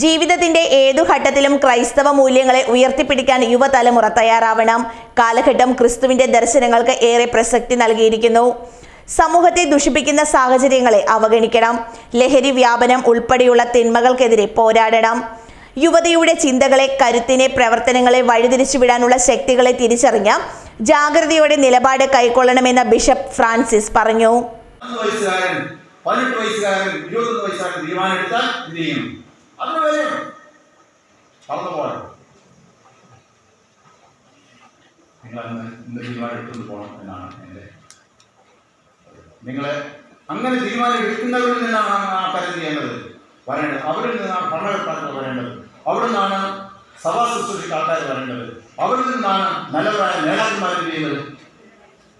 ജീവിതത്തിന്റെ ഏതു ഘട്ടത്തിലും ക്രൈസ്തവ മൂല്യങ്ങളെ ഉയർത്തിപ്പിടിക്കാൻ യുവതലമുറ തയ്യാറാവണം. കാലഘട്ടം ക്രിസ്തുവിന്റെ ദർശനങ്ങൾക്ക് ഏറെ പ്രസക്തി നൽകിയിരിക്കുന്നു. സമൂഹത്തെ ദുഷിപ്പിക്കുന്ന സാഹചര്യങ്ങളെ അവഗണിക്കണം. ലഹരി വ്യാപനം ഉൾപ്പെടെയുള്ള തിന്മകൾക്കെതിരെ പോരാടണം. യുവതിയുടെ ചിന്തകളെ കരുത്തിനെ പ്രവർത്തനങ്ങളെ വഴിതിരിച്ചുവിടാനുള്ള ശക്തികളെ തിരിച്ചറിഞ്ഞ ജാഗ്രതയോടെ നിലപാട് കൈക്കൊള്ളണമെന്ന് ബിഷപ്പ് ഫ്രാൻസിസ് പറഞ്ഞു. അതിന് വിലയും പറഞ്ഞു പോകാൻ നിങ്ങൾ ഇന്ന് തീരുമാനം എടുത്തുകൊണ്ട് പോകണം എന്നാണ് എന്റെ നിങ്ങളെ അങ്ങനെ തീരുമാനം എടുക്കുന്നവരിൽ നിന്നാണ് ആ കാര്യം ചെയ്യേണ്ടത്. വരേണ്ടത്. അവരിൽ നിന്നാണ് ഭരണകർത്താക്കൾ വരേണ്ടത്. അവിടെ നിന്നാണ് സഭാ ശുശ്രൂഷയ്ക്ക് ആൾക്കാർ വരേണ്ടത്. അവരിൽ നിന്നാണ് നല്ലവരായ നേതാക്കന്മാർ എന്ത് ചെയ്യുന്നത്?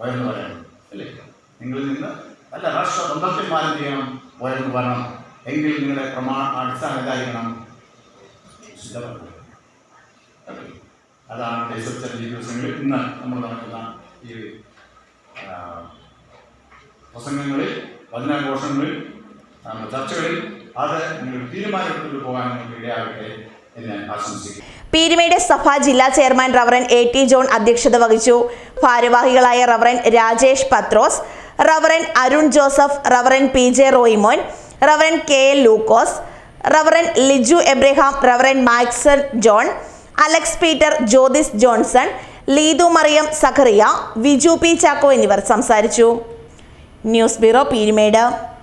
വയർന്നു വരണം അല്ലേ? നിങ്ങളിൽ നിന്ന് നല്ല രാഷ്ട്ര ബന്ധത്തിന്മാരെന്ത് ചെയ്യണം? വയർന്നു വരണം. എങ്കിൽ നിങ്ങളുടെ പ്രമാണ അടിസ്ഥാനം ഇതായിരിക്കണം ശുദ്ധമാണ്. അതാണ് ദേശോത്സവ ദിവസങ്ങളിൽ ഇന്ന് നമ്മൾ നടക്കുന്ന ഈ പ്രസംഗങ്ങളിൽ വചനാഘോഷങ്ങളിൽ ചർച്ചകളിൽ അത് നിങ്ങൾ തീരുമാനമെടുത്തിട്ട് പോകാൻ നിങ്ങൾക്ക് ഇടയാകട്ടെ എന്ന് ആശംസിക്കുന്നു. പീരുമേട് സഭ ജില്ലാ chairman reverend A T John അധ്യക്ഷത വഹിച്ചു. ഭാരവാഹികളായ reverend Rajesh Pathrose reverend Arun Joseph reverend P J Roymon reverend K L Lukose reverend Liju Abraham reverend Maxon John Alex Peter Jyothis Johnson Leethu Mariyam Sakhariya Viju P Chacko എന്നിവർ സംസാരിച്ചു. News bureau Peerumedu.